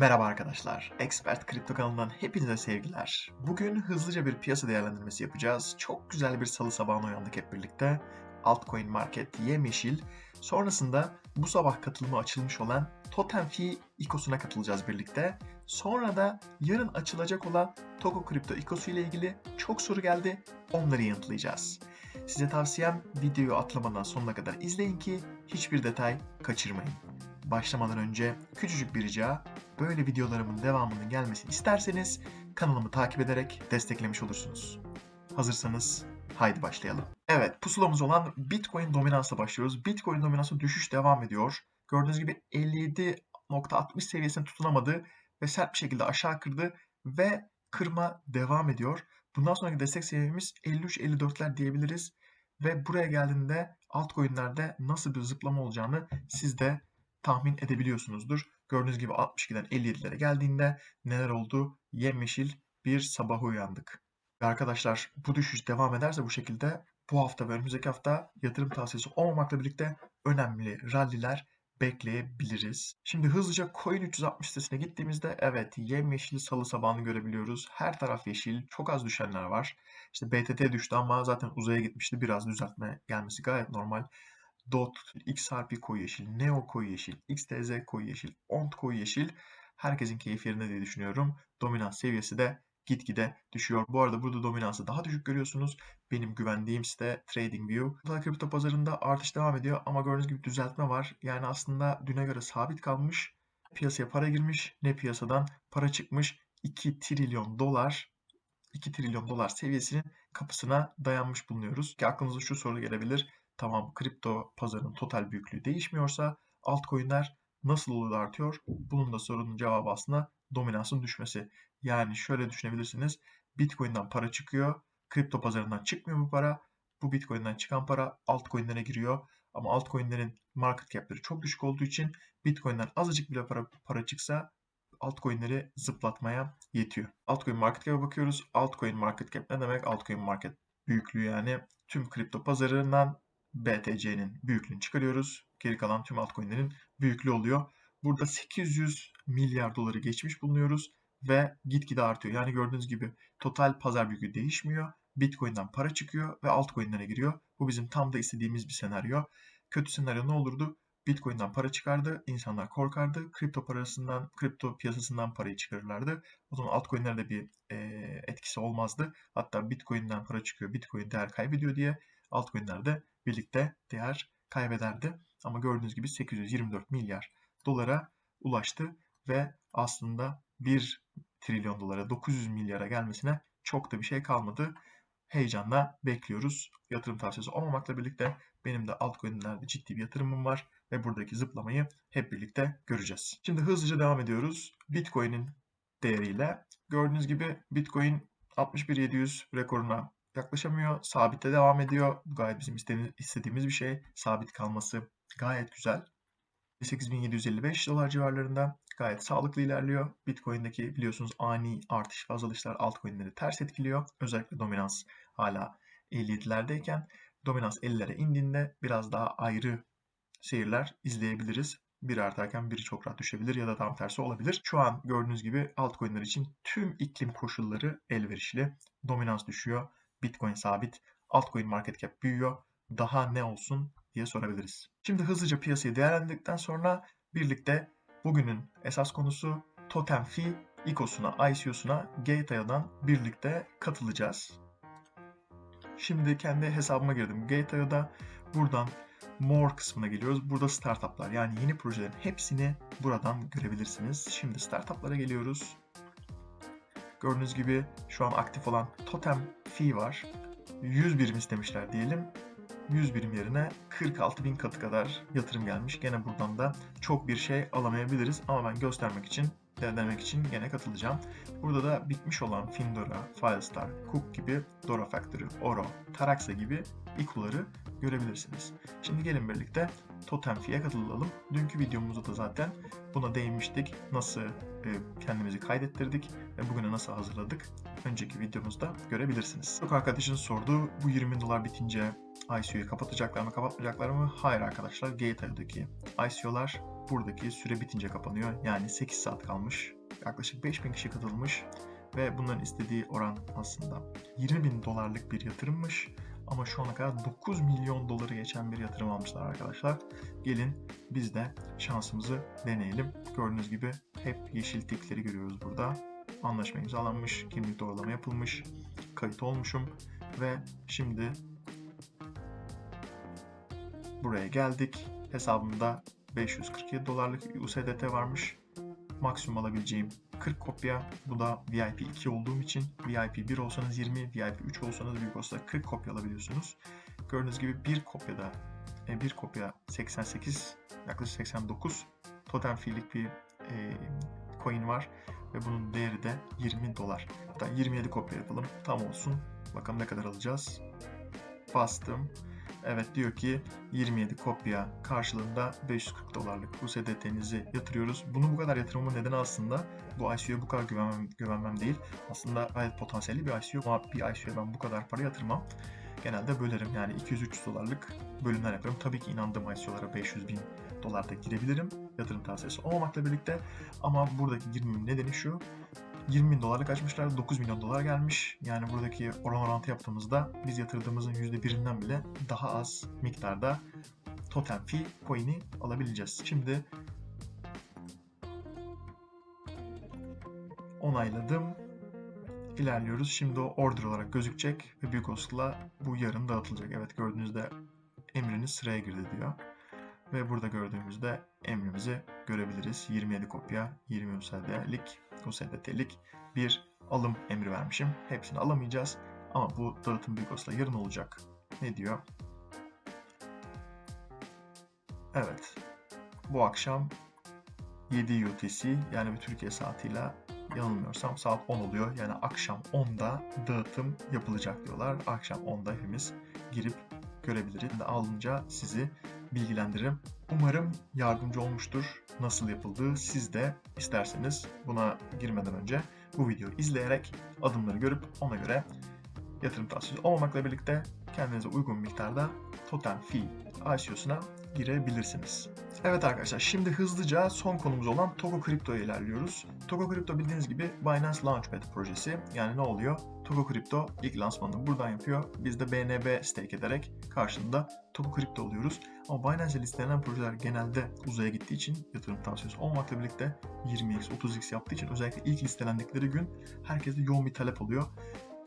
Merhaba arkadaşlar. Expert Kripto kanalından hepinize sevgiler. Bugün hızlıca bir piyasa değerlendirmesi yapacağız. Çok güzel bir salı sabahına uyandık hep birlikte. Altcoin market yemyeşil. Sonrasında bu sabah katılımı açılmış olan Totem Fee ikosuna katılacağız birlikte. Sonra da yarın açılacak olan Toko Kripto ikosu ile ilgili çok soru geldi. Onları yanıtlayacağız. Size tavsiyem videoyu atlamadan sonuna kadar izleyin ki hiçbir detay kaçırmayın. Başlamadan önce küçücük bir rica, böyle videolarımın devamının gelmesini isterseniz kanalımı takip ederek desteklemiş olursunuz. Hazırsanız haydi başlayalım. Evet pusulamız olan Bitcoin dominansla başlıyoruz. Bitcoin dominansı düşüş devam ediyor. Gördüğünüz gibi 57.60 seviyesine tutunamadı ve sert bir şekilde aşağı kırdı ve kırma devam ediyor. Bundan sonraki destek seviyemiz 53-54'ler diyebiliriz. Ve buraya geldiğinde altcoin'lerde nasıl bir zıplama olacağını siz de tahmin edebiliyorsunuzdur. Gördüğünüz gibi 62'den 57'lere geldiğinde neler oldu? Yemyeşil bir sabaha uyandık. Ve arkadaşlar bu düşüş devam ederse bu şekilde bu hafta ve önümüzdeki hafta yatırım tavsiyesi olmamakla birlikte önemli ralliler bekleyebiliriz. Şimdi hızlıca Coin 360 sitesine gittiğimizde evet yemyeşil salı sabahını görebiliyoruz. Her taraf yeşil. Çok az düşenler var. İşte BTT düştü ama zaten uzaya gitmişti. Biraz düzeltme gelmesi gayet normal. DOT, XRP koyu yeşil, Neo koyu yeşil, XTZ koyu yeşil, ONT koyu yeşil. Herkesin keyif yerinde diye düşünüyorum. Dominans seviyesi de gitgide düşüyor. Bu arada burada dominansı daha düşük görüyorsunuz. Benim güvendiğim site TradingView. Kripto pazarında artış devam ediyor ama gördüğünüz gibi düzeltme var. Yani aslında düne göre sabit kalmış. Piyasaya para girmiş. Ne piyasadan para çıkmış. 2 trilyon dolar 2 trilyon dolar seviyesinin kapısına dayanmış bulunuyoruz. Ki aklınıza şu soru gelebilir. Tamam kripto pazarının total büyüklüğü değişmiyorsa altcoin'ler nasıl olur da artıyor? Bunun da sorunun cevabı aslında dominansın düşmesi. Yani şöyle düşünebilirsiniz. Bitcoin'den para çıkıyor. Kripto pazarından çıkmıyor bu para. Bu Bitcoin'den çıkan para altcoin'lere giriyor. Ama altcoin'lerin market cap'leri çok düşük olduğu için Bitcoin'den azıcık bile para, para çıksa altcoin'leri zıplatmaya yetiyor. Altcoin market cap'e bakıyoruz. Altcoin market cap ne demek? Altcoin market büyüklüğü yani tüm kripto pazarından BTC'nin büyüklüğünü çıkarıyoruz. Geri kalan tüm altcoin'lerin büyüklüğü oluyor. Burada 800 milyar doları geçmiş bulunuyoruz ve gitgide artıyor. Yani gördüğünüz gibi total pazar büyüklüğü değişmiyor. Bitcoin'den para çıkıyor ve altcoin'lere giriyor. Bu bizim tam da istediğimiz bir senaryo. Kötü senaryo ne olurdu? Bitcoin'den para çıkardı, insanlar korkardı. Kripto parasından, kripto piyasasından parayı çıkarırlardı. O zaman altcoin'lerde bir e, etkisi olmazdı. Hatta Bitcoin'den para çıkıyor, Bitcoin değer kaybediyor diye altcoin'lerde birlikte değer kaybederdi. Ama gördüğünüz gibi 824 milyar dolara ulaştı ve aslında 1 trilyon dolara 900 milyara gelmesine çok da bir şey kalmadı. Heyecanla bekliyoruz. Yatırım tavsiyesi olmamakla birlikte benim de altcoin'lerde ciddi bir yatırımım var ve buradaki zıplamayı hep birlikte göreceğiz. Şimdi hızlıca devam ediyoruz. Bitcoin'in değeriyle. Gördüğünüz gibi Bitcoin 61.700 rekoruna yaklaşamıyor. Sabitte devam ediyor. Bu gayet bizim istediğimiz bir şey. Sabit kalması gayet güzel. 8755 dolar civarlarında gayet sağlıklı ilerliyor. Bitcoin'deki biliyorsunuz ani artış ve azalışlar altcoin'leri ters etkiliyor. Özellikle dominans hala 57'lerdeyken dominans 50'lere indiğinde biraz daha ayrı seyirler izleyebiliriz. Biri artarken biri çok rahat düşebilir ya da tam tersi olabilir. Şu an gördüğünüz gibi altcoin'ler için tüm iklim koşulları elverişli. Dominans düşüyor. Bitcoin sabit. Altcoin market cap büyüyor. Daha ne olsun diye sorabiliriz. Şimdi hızlıca piyasayı değerlendirdikten sonra birlikte bugünün esas konusu Totem Fee ICO'suna, ICO'suna Gateio'dan birlikte katılacağız. Şimdi kendi hesabıma girdim. Gateio'da buradan More kısmına geliyoruz. Burada startuplar yani yeni projelerin hepsini buradan görebilirsiniz. Şimdi startuplara geliyoruz. Gördüğünüz gibi şu an aktif olan Totem Fee var. 100 birim istemişler diyelim. 100 birim yerine 46 bin katı kadar yatırım gelmiş. Gene buradan da çok bir şey alamayabiliriz ama ben göstermek için denemek için gene katılacağım. Burada da bitmiş olan Findora, Filestar, Cook gibi Dora Factory, Oro, Taraxa gibi ikuları görebilirsiniz. Şimdi gelin birlikte Totem Fee'ye katılalım. Dünkü videomuzda da zaten buna değinmiştik. Nasıl e, kendimizi kaydettirdik ve bugüne nasıl hazırladık. Önceki videomuzda görebilirsiniz. Çok arkadaşın sordu bu 20 dolar bitince ICO'yu kapatacaklar mı kapatmayacaklar mı? Hayır arkadaşlar. Gateio'daki ICO'lar buradaki süre bitince kapanıyor. Yani 8 saat kalmış. Yaklaşık 5000 kişi katılmış ve bunların istediği oran aslında 20 bin dolarlık bir yatırımmış. Ama şu ana kadar 9 milyon doları geçen bir yatırım almışlar arkadaşlar. Gelin biz de şansımızı deneyelim. Gördüğünüz gibi hep yeşil tikleri görüyoruz burada. Anlaşma imzalanmış, kimlik doğrulama yapılmış, kayıt olmuşum ve şimdi buraya geldik. Hesabımda 547 dolarlık USDT varmış. Maksimum alabileceğim 40 kopya. Bu da VIP 2 olduğum için VIP 1 olsanız 20, VIP 3 olsanız büyük olsa 40 kopya alabiliyorsunuz. Gördüğünüz gibi bir kopyada e, bir kopya 88 yaklaşık 89 totem fee'lik bir e, coin var ve bunun değeri de 20 dolar. Hatta 27 kopya yapalım. Tam olsun. Bakalım ne kadar alacağız. Bastım. Evet diyor ki 27 kopya karşılığında 540 dolarlık USDT'nizi yatırıyoruz. Bunu bu kadar yatırmamın nedeni aslında bu ICO'ya bu kadar güvenmem, güvenmem değil. Aslında gayet potansiyelli bir ICO ama bir ICO'ya ben bu kadar para yatırmam. Genelde bölerim yani 200-300 dolarlık bölümler yapıyorum. Tabii ki inandığım ICO'lara 500 bin dolarda girebilirim. Yatırım tavsiyesi olmamakla birlikte. Ama buradaki girmemin nedeni şu. 20 bin dolarlık açmışlar, 9 milyon dolar gelmiş. Yani buradaki oran orantı yaptığımızda biz yatırdığımızın %1'inden bile daha az miktarda totem fee coin'i alabileceğiz. Şimdi onayladım. İlerliyoruz. Şimdi o order olarak gözükecek ve büyük olasılıkla bu yarın dağıtılacak. Evet gördüğünüzde emriniz sıraya girdi diyor. Ve burada gördüğümüzde emrimizi görebiliriz. 27 kopya, 20 USDT'lik bir alım emri vermişim. Hepsini alamayacağız. Ama bu dağıtım büyük olasılıkla yarın olacak. Ne diyor? Evet. Bu akşam 7 UTC yani bir Türkiye saatiyle yanılmıyorsam saat 10 oluyor. Yani akşam 10'da dağıtım yapılacak diyorlar. Akşam 10'da hepimiz girip görebiliriz. Alınca sizi bilgilendiririm. Umarım yardımcı olmuştur nasıl yapıldığı. Siz de isterseniz buna girmeden önce bu videoyu izleyerek adımları görüp ona göre yatırım tavsiyesi olmamakla birlikte kendinize uygun miktarda totem fee ICO'suna girebilirsiniz. Evet arkadaşlar şimdi hızlıca son konumuz olan Togo Crypto'ya ilerliyoruz. Togo Crypto bildiğiniz gibi Binance Launchpad projesi. Yani ne oluyor? Togo Crypto ilk lansmanını buradan yapıyor. Biz de BNB stake ederek karşında Togo Crypto oluyoruz. Ama Binance'e listelenen projeler genelde uzaya gittiği için yatırım tavsiyesi olmakla birlikte 20x, 30x yaptığı için özellikle ilk listelendikleri gün herkeste yoğun bir talep oluyor.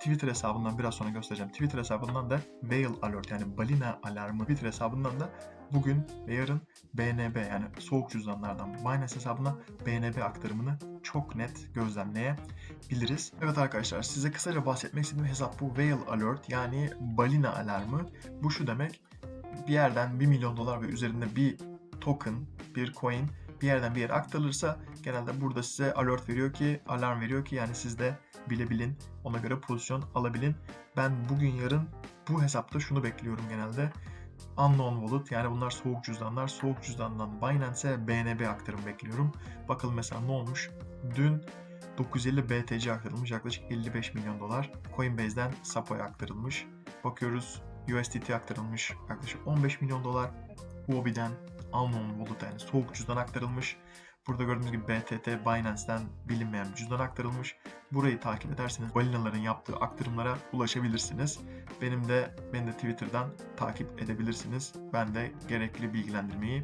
Twitter hesabından biraz sonra göstereceğim. Twitter hesabından da Whale Alert yani balina alarmı Twitter hesabından da bugün ve yarın BNB yani soğuk cüzdanlardan Binance hesabına BNB aktarımını çok net gözlemleyebiliriz. Evet arkadaşlar size kısaca bahsetmek istediğim hesap bu Whale Alert yani balina alarmı. Bu şu demek bir yerden 1 milyon dolar ve üzerinde bir token, bir coin bir yerden bir yere aktarılırsa genelde burada size alert veriyor ki, alarm veriyor ki yani siz de bilebilin, ona göre pozisyon alabilin. Ben bugün yarın bu hesapta şunu bekliyorum genelde. Unknown Wallet yani bunlar soğuk cüzdanlar. Soğuk cüzdandan Binance'e BNB aktarım bekliyorum. Bakalım mesela ne olmuş? Dün 950 BTC aktarılmış yaklaşık 55 milyon dolar. Coinbase'den Sapo'ya aktarılmış. Bakıyoruz USDT aktarılmış yaklaşık 15 milyon dolar. Huobi'den Unknown Wallet yani soğuk cüzdan aktarılmış. Burada gördüğünüz gibi BTT Binance'den bilinmeyen bir cüzdan aktarılmış. Burayı takip ederseniz balinaların yaptığı aktarımlara ulaşabilirsiniz. Benim de beni de Twitter'dan takip edebilirsiniz. Ben de gerekli bilgilendirmeyi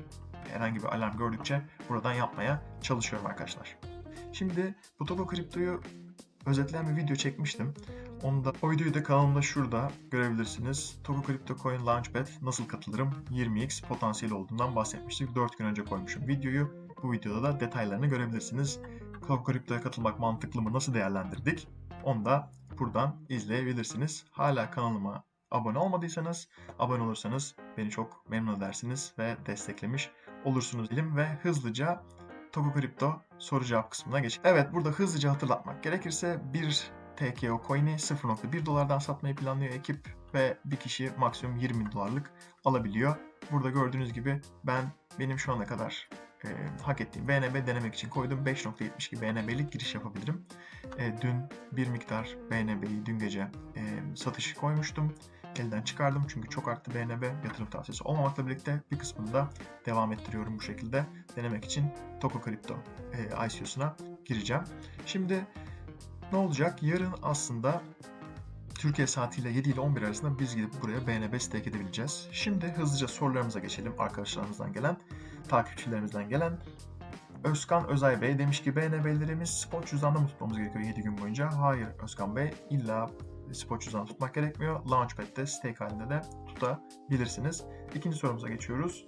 herhangi bir alarm gördükçe buradan yapmaya çalışıyorum arkadaşlar. Şimdi bu Togo Kripto'yu özetleyen bir video çekmiştim. Onu da, o videoyu da kanalımda şurada görebilirsiniz. Togo Crypto Coin Launchpad nasıl katılırım 20x potansiyeli olduğundan bahsetmiştik. 4 gün önce koymuşum videoyu. Bu videoda da detaylarını görebilirsiniz. Togo Crypto'ya katılmak mantıklı mı nasıl değerlendirdik? Onu da buradan izleyebilirsiniz. Hala kanalıma abone olmadıysanız abone olursanız beni çok memnun edersiniz ve desteklemiş olursunuz dilim ve hızlıca Togo Crypto soru cevap kısmına geç. Evet burada hızlıca hatırlatmak gerekirse bir TKO coin'i 0.1 dolardan satmayı planlıyor ekip ve bir kişi maksimum 20 dolarlık alabiliyor. Burada gördüğünüz gibi ben benim şu ana kadar e, hak ettiğim BNB denemek için koydum. 5.72 BNB'lik giriş yapabilirim. E, dün bir miktar BNB'yi dün gece e, satışı koymuştum. elden çıkardım. Çünkü çok arttı BNB yatırım tavsiyesi olmamakla birlikte bir kısmını da devam ettiriyorum bu şekilde. Denemek için Toko Crypto e, ICO'suna gireceğim. Şimdi ne olacak? Yarın aslında Türkiye saatiyle 7 ile 11 arasında biz gidip buraya BNB stake edebileceğiz. Şimdi hızlıca sorularımıza geçelim arkadaşlarımızdan gelen, takipçilerimizden gelen. Özkan Özay Bey demiş ki BNB'lerimiz spot cüzdanında mı tutmamız gerekiyor 7 gün boyunca? Hayır Özkan Bey illa spot cüzdan tutmak gerekmiyor. Launchpad'de stake halinde de tutabilirsiniz. İkinci sorumuza geçiyoruz.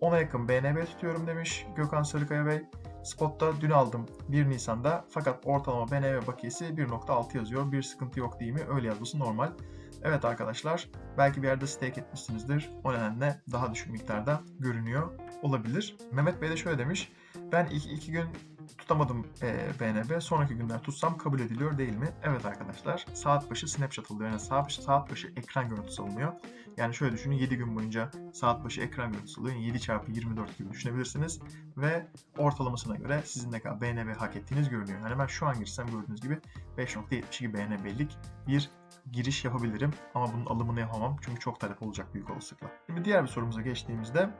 10'a yakın BNB tutuyorum demiş Gökhan Sarıkaya Bey. Spot'ta dün aldım 1 Nisan'da fakat ortalama BNB bakiyesi 1.6 yazıyor. Bir sıkıntı yok değil mi? Öyle yazması normal. Evet arkadaşlar belki bir yerde stake etmişsinizdir. O nedenle daha düşük miktarda görünüyor olabilir. Mehmet Bey de şöyle demiş. Ben ilk iki gün tutamadım e, BNB. Sonraki günler tutsam kabul ediliyor değil mi? Evet arkadaşlar. Saat başı snapshot alıyor. Yani saat başı, saat başı ekran görüntüsü alınıyor. Yani şöyle düşünün 7 gün boyunca saat başı ekran görüntüsü alıyor. Yani 7 çarpı 24 gibi düşünebilirsiniz. Ve ortalamasına göre sizin ne kadar BNB hak ettiğiniz görünüyor. Yani ben şu an girsem gördüğünüz gibi 5.72 BNB'lik bir giriş yapabilirim. Ama bunun alımını yapamam. Çünkü çok talep olacak büyük olasılıkla. Şimdi diğer bir sorumuza geçtiğimizde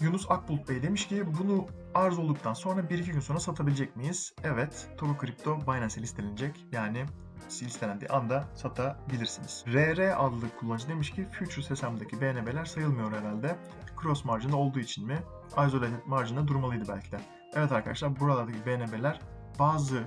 Yunus Akbulut Bey demiş ki bunu arz olduktan sonra 1-2 gün sonra satabilecek miyiz? Evet. Toro Crypto Binance'e listelenecek. Yani listelendiği anda satabilirsiniz. RR adlı kullanıcı demiş ki Futures hesabındaki BNB'ler sayılmıyor herhalde. Cross margin'da olduğu için mi? Isolated margin'da durmalıydı belki de. Evet arkadaşlar buralardaki BNB'ler bazı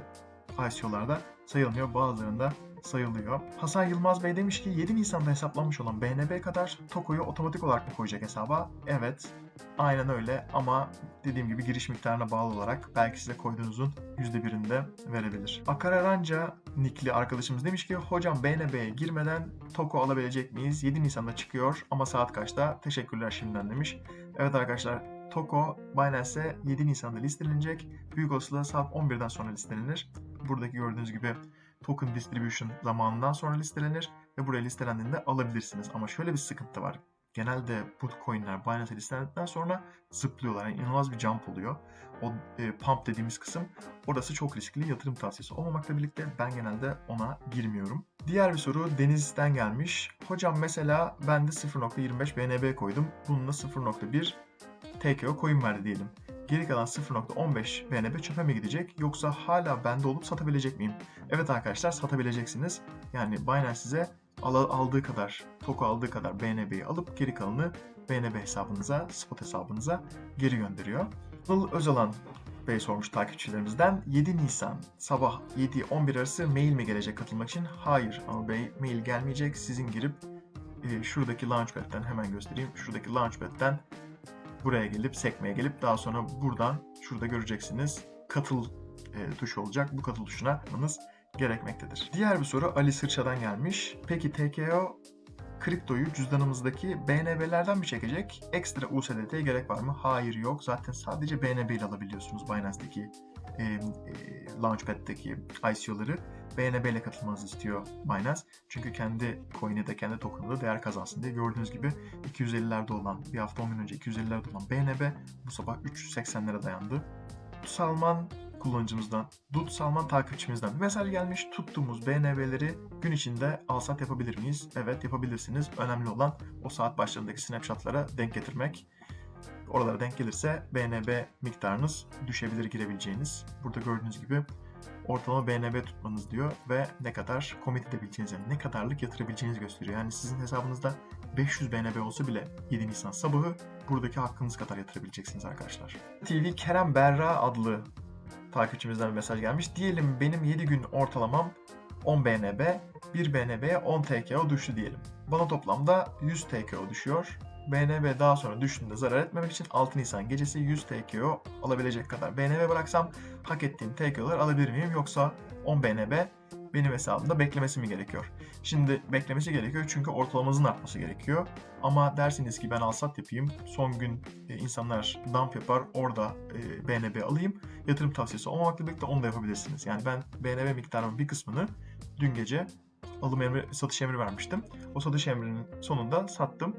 ICO'larda sayılmıyor bazılarında sayılıyor. Hasan Yılmaz Bey demiş ki 7 Nisan'da hesaplanmış olan BNB kadar Toko'yu otomatik olarak mı koyacak hesaba? Evet. Aynen öyle ama dediğim gibi giriş miktarına bağlı olarak belki size koyduğunuzun %1'inde verebilir. Akararanca nickli arkadaşımız demiş ki hocam BNB'ye girmeden Toko alabilecek miyiz? 7 Nisan'da çıkıyor ama saat kaçta? Teşekkürler şimdiden demiş. Evet arkadaşlar Toko Binance'e 7 Nisan'da listelenecek. Büyük olasılıkla saat 11'den sonra listelenir. Buradaki gördüğünüz gibi token distribution zamanından sonra listelenir ve buraya listelendiğinde alabilirsiniz. Ama şöyle bir sıkıntı var. Genelde bu coinler Binance'e listelendikten sonra zıplıyorlar. Yani inanılmaz bir jump oluyor. O e, pump dediğimiz kısım orası çok riskli. Yatırım tavsiyesi olmamakla birlikte ben genelde ona girmiyorum. Diğer bir soru Deniz'den gelmiş. Hocam mesela ben de 0.25 BNB koydum. Bununla 0.1 TKO coin verdi diyelim. Geri kalan 0.15 BNB çöpe mi gidecek yoksa hala bende olup satabilecek miyim? Evet arkadaşlar satabileceksiniz. Yani Binance size aldığı kadar, toku aldığı kadar BNB'yi alıp geri kalanı BNB hesabınıza, spot hesabınıza geri gönderiyor. Anıl Özalan Bey sormuş takipçilerimizden. 7 Nisan sabah 7-11 arası mail mi gelecek katılmak için? Hayır Anıl Bey mail gelmeyecek. Sizin girip e, şuradaki Launchpad'den hemen göstereyim. Şuradaki Launchpad'den buraya gelip sekmeye gelip daha sonra buradan şurada göreceksiniz katıl e, tuşu olacak. Bu katıl tuşuna tıklamanız gerekmektedir. Diğer bir soru Ali Sırça'dan gelmiş. Peki TKO kriptoyu cüzdanımızdaki BNB'lerden mi çekecek? Ekstra USDT'ye gerek var mı? Hayır yok. Zaten sadece BNB ile alabiliyorsunuz Binance'daki e, e, Launchpad'deki ICO'ları. BNB ile katılmanızı istiyor Binance. Çünkü kendi coin'e de kendi token'ı da değer kazansın diye. Gördüğünüz gibi 250'lerde olan, bir hafta 10 gün önce 250'lerde olan BNB bu sabah 380'lere dayandı. Salman kullanıcımızdan, Dut Salman takipçimizden mesaj gelmiş. Tuttuğumuz BNB'leri gün içinde alsat yapabilir miyiz? Evet yapabilirsiniz. Önemli olan o saat başlarındaki snapshotlara denk getirmek. Oralara denk gelirse BNB miktarınız düşebilir girebileceğiniz. Burada gördüğünüz gibi ortalama BNB tutmanız diyor ve ne kadar commit edebileceğiniz yani ne kadarlık yatırabileceğinizi gösteriyor. Yani sizin hesabınızda 500 BNB olsa bile 7 Nisan sabahı buradaki hakkınız kadar yatırabileceksiniz arkadaşlar. TV Kerem Berra adlı takipçimizden bir mesaj gelmiş. Diyelim benim 7 gün ortalamam 10 BNB, 1 BNB'ye 10 TKO düştü diyelim. Bana toplamda 100 TKO düşüyor. BNB daha sonra düştüğünde zarar etmemek için 6 Nisan gecesi 100 TKO alabilecek kadar BNB bıraksam hak ettiğim TKO'ları alabilir miyim yoksa 10 BNB benim hesabımda beklemesi mi gerekiyor? Şimdi beklemesi gerekiyor çünkü ortalamanızın artması gerekiyor. Ama dersiniz ki ben alsat yapayım, son gün e, insanlar dump yapar, orada e, BNB alayım. Yatırım tavsiyesi olmamakla birlikte onu da yapabilirsiniz. Yani ben BNB miktarımın bir kısmını dün gece alım emri, satış emri vermiştim. O satış emrinin sonunda sattım.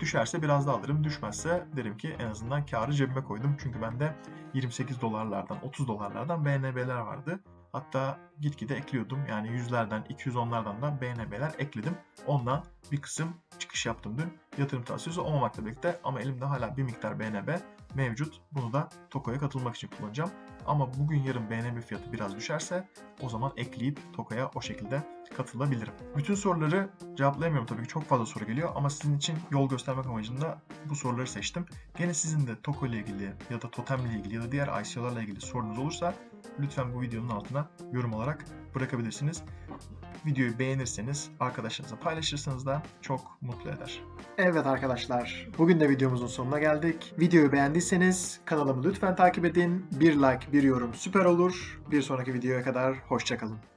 Düşerse biraz daha alırım. Düşmezse derim ki en azından karı cebime koydum. Çünkü bende 28 dolarlardan 30 dolarlardan BNB'ler vardı. Hatta gitgide ekliyordum. Yani yüzlerden, 210'lardan da BNB'ler ekledim. Ondan bir kısım çıkış yaptım dün. Yatırım tavsiyesi olmamakla birlikte ama elimde hala bir miktar BNB mevcut. Bunu da Toko'ya katılmak için kullanacağım. Ama bugün yarın BNB fiyatı biraz düşerse o zaman ekleyip Toko'ya o şekilde katılabilirim. Bütün soruları cevaplayamıyorum tabii ki çok fazla soru geliyor ama sizin için yol göstermek amacında bu soruları seçtim. Gene sizin de Toko ile ilgili ya da Totem ile ilgili ya da diğer ICO'larla ilgili sorunuz olursa lütfen bu videonun altına yorum olarak bırakabilirsiniz. Videoyu beğenirseniz, arkadaşlarınızla paylaşırsanız da çok mutlu eder. Evet arkadaşlar, bugün de videomuzun sonuna geldik. Videoyu beğendiyseniz kanalımı lütfen takip edin. Bir like, bir yorum süper olur. Bir sonraki videoya kadar hoşçakalın.